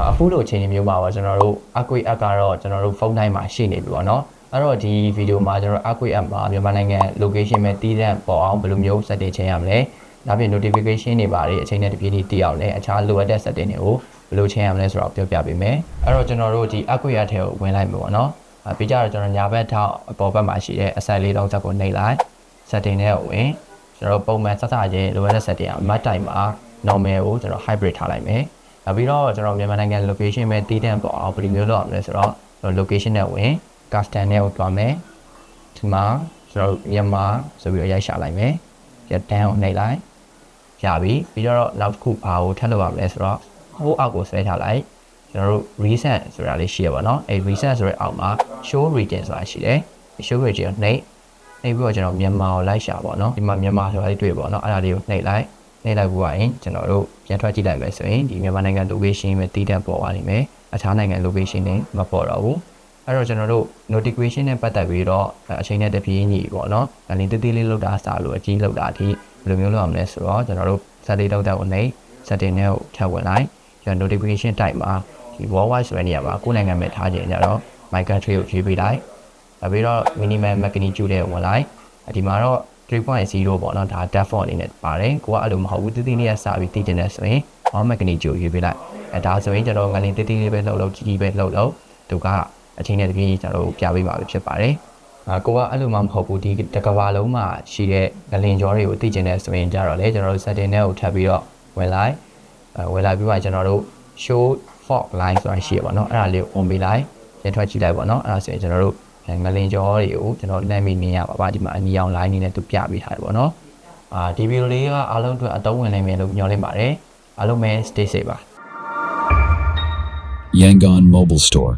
အခုလိုအချိန်ကြီးမျိုးမှာပေါ့ကျွန်တော်တို့ Aqui app ကတော့ကျွန်တော်တို့ဖုန်းတိုင်းမှာရှိနေပြီပေါ့နော်အဲ့တော့ဒီဗီဒီယိုမှာကျွန်တော် Aqui app မှာမြန်မာနိုင်ငံ location ပဲတည်တဲ့ပေါ်အောင်ဘယ်လိုမျိုး setting ချင်ရမလဲဒါပြင် notification တွေပါတယ်အချိန်နဲ့တပြေးညီတည်အောင်လဲအခြားလိုအပ်တဲ့ setting တွေကိုဘယ်လိုချင်ရမလဲဆိုတော့ပြောပြပေးမယ်အဲ့တော့ကျွန်တော်တို့ဒီ Aqui app ထဲကိုဝင်လိုက်မယ်ပေါ့နော်အဲပြီးကြတော့ကျွန်တော်ညာဘက်ထောက်အပေါ်ဘက်မှာရှိတဲ့အဆက်လေးတော့ဇက်ကိုနှိပ်လိုက် setting ထဲကိုဝင်ကျွန်တော်ပုံမှန်စစချင်းလိုအပ်တဲ့ setting အောင် map type မှာ normal ကိုကျွန်တော် hybrid ထားလိုက်မယ် နောက်ပြီးတော့ကျွန်တော်မြန်မာနိုင်ငံ location ပဲတည်တဲ့ပေါ်အောင်ဘယ်လိုမျိုးလုပ်အောင်လဲဆိုတော့ကျွန်တော် location နဲ့ဝင် custom နဲ့ကိုတွားမယ်ဒီမှာကျွန်တော်မြန်မာဆိုပြီးတော့ရိုက်ရှာလိုက်မယ်ရတန်းကိုနှိပ်လိုက်ရပြီပြီးတော့နောက်တစ်ခုဘာကိုထပ်လုပ်ရမလဲဆိုတော့ဟိုအောက်ကိုဆွဲထားလိုက်ကျွန်တော်တို့ reset ဆိုတာလေးရှိရပါတော့အဲ reset ဆိုတဲ့အောက်မှာ show region ဆိုတာရှိတယ် show region ကိုနှိပ်နှိပ်ပြီးတော့ကျွန်တော်မြန်မာကိုလိုက်ရှာပါတော့ဒီမှာမြန်မာဆိုတာလေးတွေ့ပါတော့အဲ့ဒါလေးကိုနှိပ်လိုက် နှိပ်လိုက်ပြီးရင်ကျွန်တော်တို့ပြန်ထွက်ကြည့်လိုက်မယ်ဆိုရင်ဒီမြန်မာနိုင်ငံ location ပဲတည်တဲ့ပေါ်ပါလိမ့်မယ်အခြားနိုင်ငံ location တွေမပေါ်တော့ဘူးအဲ့တော့ကျွန်တော်တို့ notification နဲ့ပတ်သက်ပြီးတော့အချိန်နဲ့တပြေးညီပေါ့နော်။ဒါလေးတေးသေးလေးလောက်တာစလို့အကြီးလောက်တာအထိဘယ်လိုမျိုးလုပ်ရမလဲဆိုတော့ကျွန်တော်တို့ setting လောက်တဲ့ကိုနေ setting နဲ့ကိုထပ်ဝင်လိုက်ကျွန်တော် notification type မှာဒီ worldwide ဆိုတဲ့နေရာမှာကိုယ်နိုင်ငံမဲ့ထားခြင်းကြတော့ my country ကိုရွေးပေးလိုက်။နောက်ပြီးတော့ minimum magnitude နဲ့ဝင်လိုက်။ဒီမှာတော့ 3.0ပေါ့နော်ဒါ default အနေနဲ့ပါတယ်ကိုကအဲ့လိုမဟုတ်ဘူးတိတိလေးရစပြီးတည်တင်နေဆိုရင် one magnitude ကိုရွေးပေးလိုက်အဲဒါဆိုရင်ကျွန်တော်ငလင်တိတိလေးပဲလှုပ်လှုပ်ကြီးကြီးပဲလှုပ်လှုပ်သူကအချိန်နဲ့တပြေးကျွန်တော်တို့ပြပေးပါပဲဖြစ်ပါတယ်အာကိုကအဲ့လိုမှမဟုတ်ဘူးဒီတကဘာလုံးမှာရှိတဲ့ငလင်ကြောတွေကိုသိကျင်တဲ့ဆိုရင်ကြတော့လေကျွန်တော်တို့ setting နဲ့ကိုထပ်ပြီးတော့ဝင်လိုက်အဲဝင်လိုက်ပြီးမှကျွန်တော်တို့ show fog line ဆိုတာရှိရပါတော့အဲ့ဒါလေးကို on ပေးလိုက်ရထွက်ကြည့်လိုက်ပါတော့အဲ့ဒါဆိုရင်ကျွန်တော်တို့ ငလင်ကြောတွေကိုကျွန်တော်လက်မိမြင်ရပါပါဒီမှာအနီရောင် line နေနဲ့သူပြပေးထားတယ်ပေါ့နော်အာဒီဗီဒီယိုလေးကအားလုံးအတွက်အသုံးဝင်နိုင်မယ်လို့ညွှန်လင့်ပါတယ်အားလုံးပဲ stay safe ပါ Yangon Mobile Store.